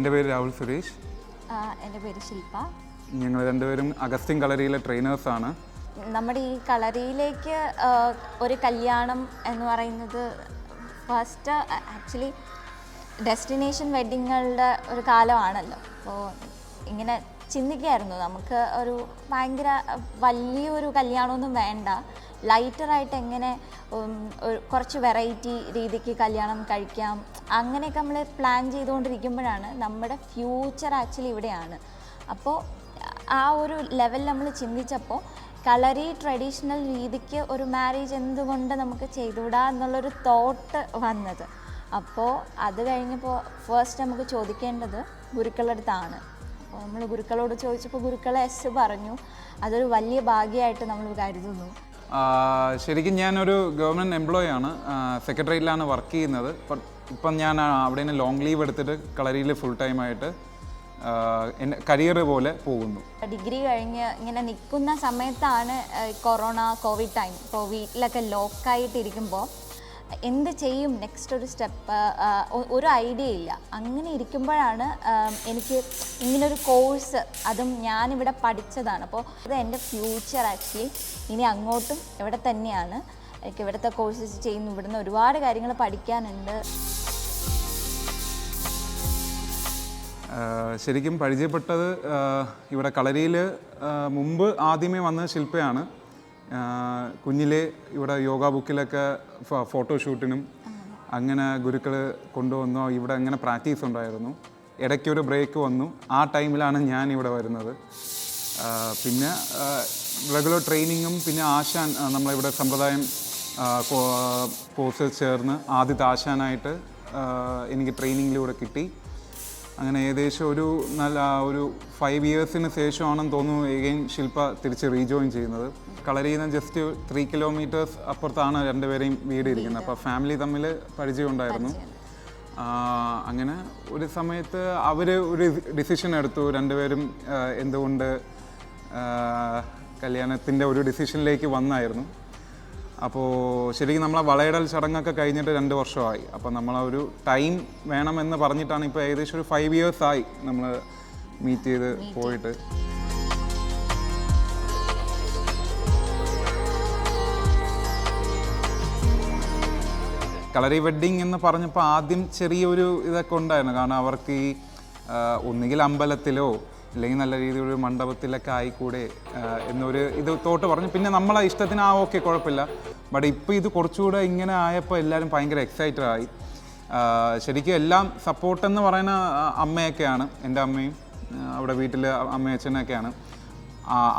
എന്റെ പേര് രാഹുൽ സുരേഷ്. എന്റെ പേര് ശില്പ ഞങ്ങൾ രണ്ടുപേരും അഗസ്റ്റിൻ കളരിയിലെ ട്രെയിനേഴ്സാണ് നമ്മുടെ ഈ കളരിയിലേക്ക് ഒരു കല്യാണം എന്ന് പറയുന്നത് ഫസ്റ്റ് ആക്ച്വലി ഡെസ്റ്റിനേഷൻ വെഡ്ഡിങ്ങുകളുടെ ഒരു കാലമാണല്ലോ. അപ്പോൾ ഇങ്ങനെ ചിന്തിക്കായിരുന്നു. നമുക്ക് ഒരു ഭയങ്കര വലിയൊരു കല്യാണമൊന്നും വേണ്ട. ലൈറ്ററായിട്ട് എങ്ങനെ കുറച്ച് വെറൈറ്റി രീതിക്ക് കല്യാണം കഴിക്കാം. അങ്ങനെയൊക്കെ നമ്മൾ പ്ലാൻ ചെയ്തുകൊണ്ടിരിക്കുമ്പോഴാണ് നമ്മുടെ ഫ്യൂച്ചർ ആക്ച്വലി ഇവിടെയാണ്. അപ്പോൾ ആ ഒരു ലെവൽ നമ്മൾ ചിന്തിച്ചപ്പോൾ കളറി ട്രഡീഷണൽ രീതിക്ക് ഒരു മാരേജ് എന്തുകൊണ്ട് നമുക്ക് ചെയ്തുകൂടാ എന്നുള്ളൊരു തോട്ട് വന്നത്. അപ്പോൾ അത് കഴിഞ്ഞപ്പോൾ ഫസ്റ്റ് നമുക്ക് ചോദിക്കേണ്ടത് ഗുരുക്കളുടെ അടുത്താണ്. അപ്പോൾ നമ്മൾ ഗുരുക്കളോട് ചോദിച്ചപ്പോൾ ഗുരുക്കൾ എസ് പറഞ്ഞു. അതൊരു വലിയ ഭാഗ്യമായിട്ട് നമ്മൾ കരുതുന്നു. ശരിക്കും ഞാനൊരു ഗവൺമെന്റ് എംപ്ലോയി ആണ് സെക്രട്ടറിയിലാണ് വർക്ക് ചെയ്യുന്നത്. ഇപ്പം ഞാൻ അവിടെ നിന്ന് ലോങ് ലീവ് എടുത്തിട്ട് കളരിയിൽ ഫുൾ ടൈമായിട്ട് എന്റെ കരിയർ പോലെ പോകുന്നു. ഡിഗ്രി കഴിഞ്ഞ് ഇങ്ങനെ നിൽക്കുന്ന സമയത്താണ് കൊറോണ കോവിഡ് ടൈം ഇപ്പോൾ വീട്ടിലൊക്കെ ലോക്കായിട്ടിരിക്കുമ്പോൾ എന്ത് ചെയ്യും? നെക്സ്റ്റ് ഒരു സ്റ്റെപ്പ് ഒരു ഐഡിയ ഇല്ല. അങ്ങനെ ഇരിക്കുമ്പോഴാണ് എനിക്ക് ഇങ്ങനൊരു കോഴ്സ് അതും ഞാനിവിടെ പഠിച്ചതാണ്. അപ്പോൾ ഇത് എന്റെ ഫ്യൂച്ചർ ആക്ച്വലി ഇനി അങ്ങോട്ടും ഇവിടെ തന്നെയാണ്. എനിക്ക് ഇവിടുത്തെ കോഴ്സസ് ചെയ്യുന്നു. ഇവിടുന്ന് ഒരുപാട് കാര്യങ്ങൾ പഠിക്കാനുണ്ട്. ശരിക്കും പരിചയപ്പെട്ടത് ഇവിടെ കളരിയിൽ മുമ്പ് ആദ്യമേ വന്ന ശില്പയാണ്. കുഞ്ഞിലെ ഇവിടെ യോഗ ബുക്കിലൊക്കെ ഫോട്ടോഷൂട്ടിനും അങ്ങനെ ഗുരുക്കൾ കൊണ്ടുവന്നോ ഇവിടെ അങ്ങനെ പ്രാക്ടീസ് ഉണ്ടായിരുന്നു. ഇടയ്ക്കൊരു ബ്രേക്ക് വന്നു. ആ ടൈമിലാണ് ഞാൻ ഇവിടെ വരുന്നത്. പിന്നെ റെഗുലർ ട്രെയിനിങ്ങും പിന്നെ ആശാൻ നമ്മളിവിടെ സമ്പ്രദായം കോഴ്സിൽ ചേർന്ന് ആദ്യത്തെ ആശാനായിട്ട് എനിക്ക് ട്രെയിനിങ്ങിലൂടെ കിട്ടി. അങ്ങനെ ഏകദേശം ഒരു നല്ല ഒരു ഫൈവ് ഇയേഴ്സിന് ശേഷമാണെന്ന് തോന്നുന്നു എഗെയിൻ ശില്പ തിരിച്ച് റീജോയിൻ ചെയ്യുന്നത്. കളരിയിൽ നിന്ന് ജസ്റ്റ് ത്രീ കിലോമീറ്റേഴ്സ് അപ്പുറത്താണ് രണ്ടുപേരെയും വീട് ഇരിക്കുന്നത്. അപ്പോൾ ഫാമിലി തമ്മിൽ പരിചയമുണ്ടായിരുന്നു. അങ്ങനെ ഒരു സമയത്ത് അവർ ഒരു ഡിസിഷൻ എടുത്തു. രണ്ടുപേരും എന്തുകൊണ്ട് കല്യാണത്തിന്റെ ഒരു ഡിസിഷനിലേക്ക് വന്നായിരുന്നു. അപ്പോൾ ശരിക്കും നമ്മളെ വളയിടൽ ചടങ്ങൊക്കെ കഴിഞ്ഞിട്ട് രണ്ട് വർഷമായി. അപ്പോൾ നമ്മൾ ഒരു ടൈം വേണമെന്ന് പറഞ്ഞിട്ടാണ് ഇപ്പോൾ ഏകദേശം ഒരു ഫൈവ് ഇയേഴ്സ് ആയി നമ്മൾ മീറ്റ് ചെയ്ത് പോയിട്ട്. കളറി വെഡ്ഡിങ് എന്ന് പറഞ്ഞപ്പോൾ ആദ്യം ചെറിയൊരു ഇതൊക്കെ ഉണ്ടായിരുന്നു. കാരണം അവർക്ക് ഈ ഒന്നുകിൽ അമ്പലത്തിലോ അല്ലെങ്കിൽ നല്ല രീതിയിലൊരു മണ്ഡപത്തിലൊക്കെ ആയിക്കൂടെ എന്നൊരു ഇത് തോട്ട് പറഞ്ഞു. പിന്നെ നമ്മളെ ഇഷ്ടത്തിന് ആ ഓക്കെ കുഴപ്പമില്ല. ബട്ട് ഇപ്പോൾ ഇത് കുറച്ചുകൂടെ ഇങ്ങനെ ആയപ്പോൾ എല്ലാവരും ഭയങ്കര എക്സൈറ്റഡ് ആയി. ശരിക്കും എല്ലാം സപ്പോർട്ടെന്ന് പറയുന്ന അമ്മയൊക്കെയാണ് എന്റെ അമ്മയും അവിടെ വീട്ടിൽ അമ്മയും അച്ഛനൊക്കെയാണ്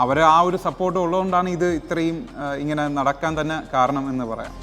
അവരെ ആ ഒരു സപ്പോർട്ട് ഉള്ളതുകൊണ്ടാണ് ഇത് ഇത്രയും ഇങ്ങനെ നടക്കാൻ തന്നെ കാരണം എന്ന് പറയാം.